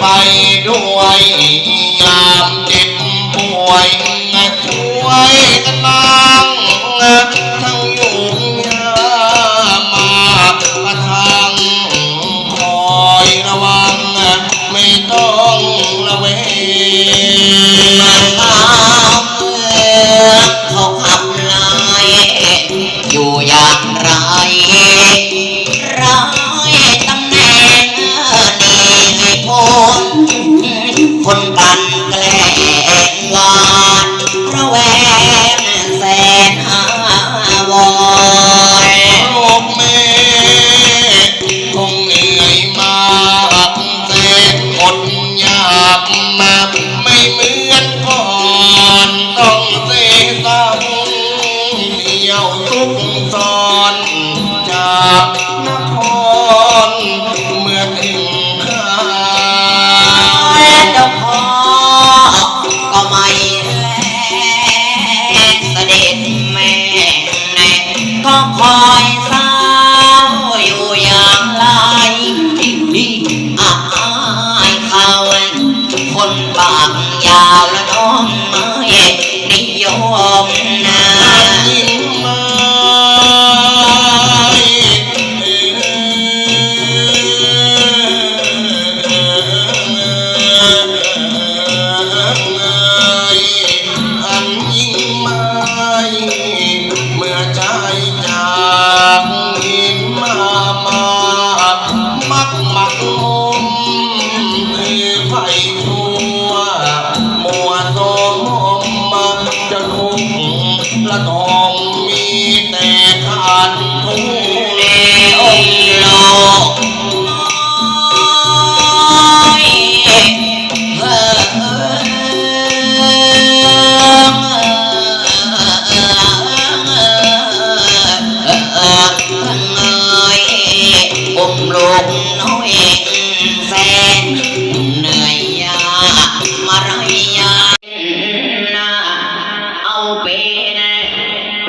ไปด้วยยามเจ็บป่วยช่วยกันมา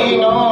camino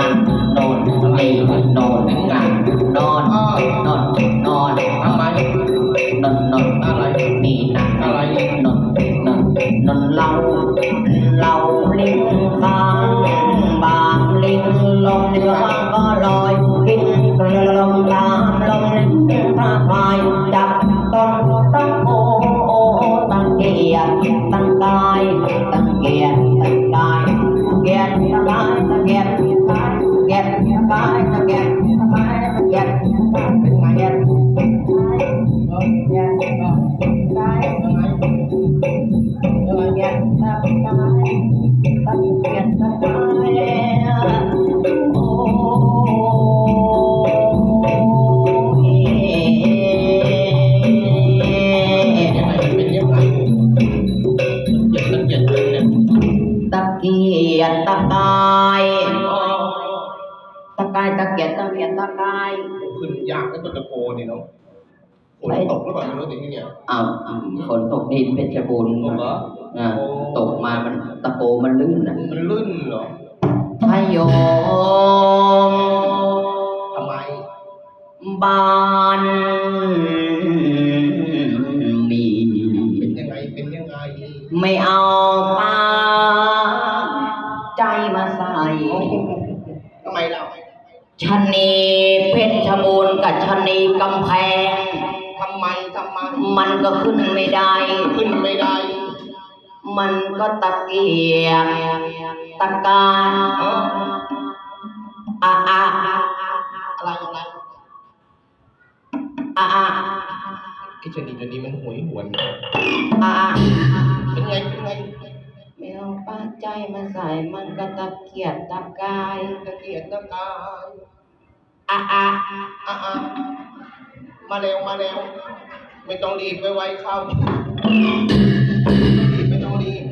นอนนอนไม่นอนง ยจตะกายตะกายตะเกียกตะเกียกตะกายขึ้นยากแล้วก็ตะโกนนี่เนาะฝนตกหรือเปล่าไม่รู้แต่ที่เนี่ยอ้าวอ้าวฝนตกนี่เพชรบูรณ์ตกเหรออ่าตกมามันตะโกมันลื่นอะมันลื่นเหรอพยมทำไมบ้าน ทำไมเราชะนีเพชรบูรณ์กับชะนีกำแพง ทำไมทำไมมันก็ขึ้นไม่ได้ ขึ้นไม่ได้ มันก็ตะเกียกตะการอะอะอะไรอะไรอะอะไอ้ชนิดนี้มันหวยหวนอะอะเป็นไง มาใส่มันก็ตะเกียกตะกายตะเกียกตะกายอะอะอะอะมาเร็วมาเร็วไม่ต้องรีบไวไวๆเข้าไม่ต้องรีบ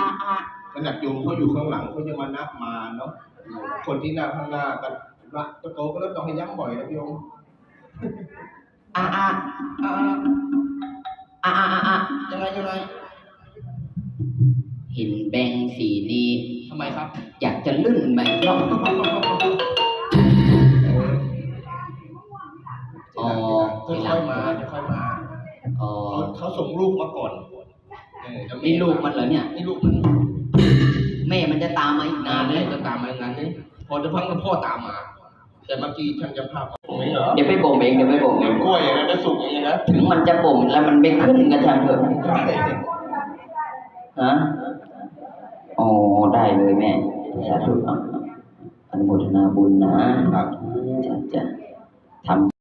อะอะขนาดโยมเขาอยู่ข้างหลังเขาจะมานับมาเนาะคนที่นั่งข้างหน้ากันละตะโกก็ต้องให้ย้ำบ่อยนะพี่โยมอะอะอะอะอะอะอะยังไงยังไง เห็นแบงค์สีนี้ ทำไมครับ อยากจะลื่นไหมเนาะอ๋อค่อยๆมาค่อยๆมาอ๋อเขาเขาส่งลูกมาก่อนเออแล้วนี่ลูกมันเหรอเนี่ย นี่ลูกมันแม่มันจะตามมาอีกนานเลเลยยจะตามมางานนี้พอจะพังกับพ่อตามมา แต่เมื่อกี้ท่านจะพาผมไม่เหรอเดี๋ยวไปบ่มเองเดี๋ยวไปบ่มเองกล้วยอย่างนั้นจะสุกอย่างนี้นะถึงมันจะบ่มแล้วมันไม่ขึ้นก็ช่างเถอะใช่ฮะ อ๋อได้เลยแม่ สาธุอะอนุโมทนาบุญนะครับจะจะทำ